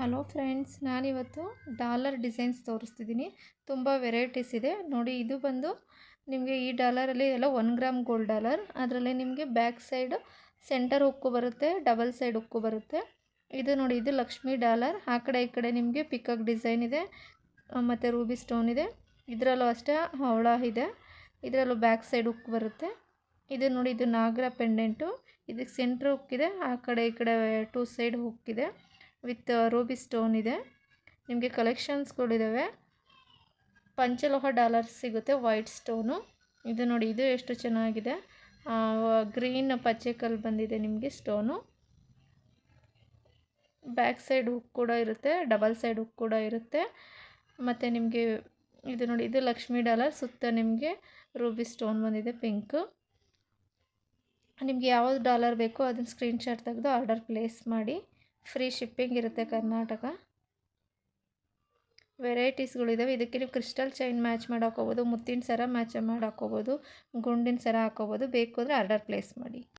Hello friends, ನಾನಿವತ್ತು dollar designs ತೋರಿಸ್ತಿದ್ದೀನಿ. ತುಂಬ ವೆರೈಟೀಸ್ ಇದೆ. ನೋಡಿ, ಇದು ಬಂದು ನಿಮಗೆ ಈ ಡಾಲರಲ್ಲಿ ಎಲ್ಲ ಒನ್ ಗ್ರಾಮ್ ಗೋಲ್ಡ್ ಡಾಲರ್. ಅದರಲ್ಲಿ ನಿಮಗೆ ಬ್ಯಾಕ್ ಸೈಡು ಸೆಂಟರ್ ಉಕ್ಕು ಬರುತ್ತೆ, ಡಬಲ್ ಸೈಡ್ ಉಕ್ಕು ಬರುತ್ತೆ. ಇದು ನೋಡಿ, ಇದು ಲಕ್ಷ್ಮಿ ಡಾಲರ್. ಆ ಕಡೆ ಈ ಕಡೆ ನಿಮಗೆ ಪಿಕಾಕ್ ಡಿಸೈನ್ ಇದೆ, ಮತ್ತು ರೂಬಿ ಸ್ಟೋನ್ ಇದೆ. ಇದರಲ್ಲೂ ಅಷ್ಟೇ ಹವಳ ಇದೆ. ಇದರಲ್ಲೂ ಬ್ಯಾಕ್ ಸೈಡ್ ಉಕ್ಕು ಬರುತ್ತೆ. ಇದು ನೋಡಿ, ಇದು ನಾಗರ ಪೆಂಡೆಂಟು. ಇದಕ್ಕೆ ಸೆಂಟ್ರ್ ಉಕ್ಕಿದೆ. ಆ ಕಡೆ ಈ ಕಡೆ ಟೂ ಸೈಡ್ ಹುಕ್ಕಿದೆ ವಿತ್ ರೂಬಿ ಸ್ಟೋನ್ ಇದೆ. ನಿಮಗೆ ಕಲೆಕ್ಷನ್ಸ್ಗಳಿದ್ದಾವೆ ಪಂಚಲೋಹ ಡಾಲರ್ಸ್ ಸಿಗುತ್ತೆ ವೈಟ್ ಸ್ಟೋನು. ಇದು ನೋಡಿ, ಇದು ಎಷ್ಟು ಚೆನ್ನಾಗಿದೆ. ಗ್ರೀನ್ ಪಚ್ಚೆ ಕಲ್ ಬಂದಿದೆ ನಿಮಗೆ ಸ್ಟೋನು. ಬ್ಯಾಕ್ ಸೈಡ್ ಹುಕ್ ಕೂಡ ಇರುತ್ತೆ, ಡಬಲ್ ಸೈಡ್ ಹುಕ್ ಕೂಡ ಇರುತ್ತೆ. ಮತ್ತು ನಿಮಗೆ ಇದು ನೋಡಿ, ಇದು ಲಕ್ಷ್ಮಿ ಡಾಲರ್, ಸುತ್ತ ನಿಮಗೆ ರೂಬಿ ಸ್ಟೋನ್ ಬಂದಿದೆ ಪಿಂಕು. ನಿಮಗೆ ಯಾವ ಡಾಲರ್ ಬೇಕೋ ಅದನ್ನು ಸ್ಕ್ರೀನ್ಶಾಟ್ ತೆಗೆದು ಆರ್ಡರ್ ಪ್ಲೇಸ್ ಮಾಡಿ. ಫ್ರೀ ಶಿಪ್ಪಿಂಗ್ ಇರುತ್ತೆ ಕರ್ನಾಟಕ. ವೆರೈಟೀಸ್ಗಳಿದ್ದಾವೆ ಇದಕ್ಕೆ ನೀವು ಕ್ರಿಸ್ಟಲ್ ಚೈನ್ ಮ್ಯಾಚ್ ಮಾಡಿ ಹಾಕೋಬೋದು ಮುತ್ತಿನ ಸರ ಮ್ಯಾಚ್ ಮಾಡಿ ಹಾಕೋಬೋದು ಗುಂಡಿನ ಸರ ಹಾಕೋಬೋದು. ಬೇಕು ಅಂದರೆ ಆರ್ಡರ್ ಪ್ಲೇಸ್ ಮಾಡಿ.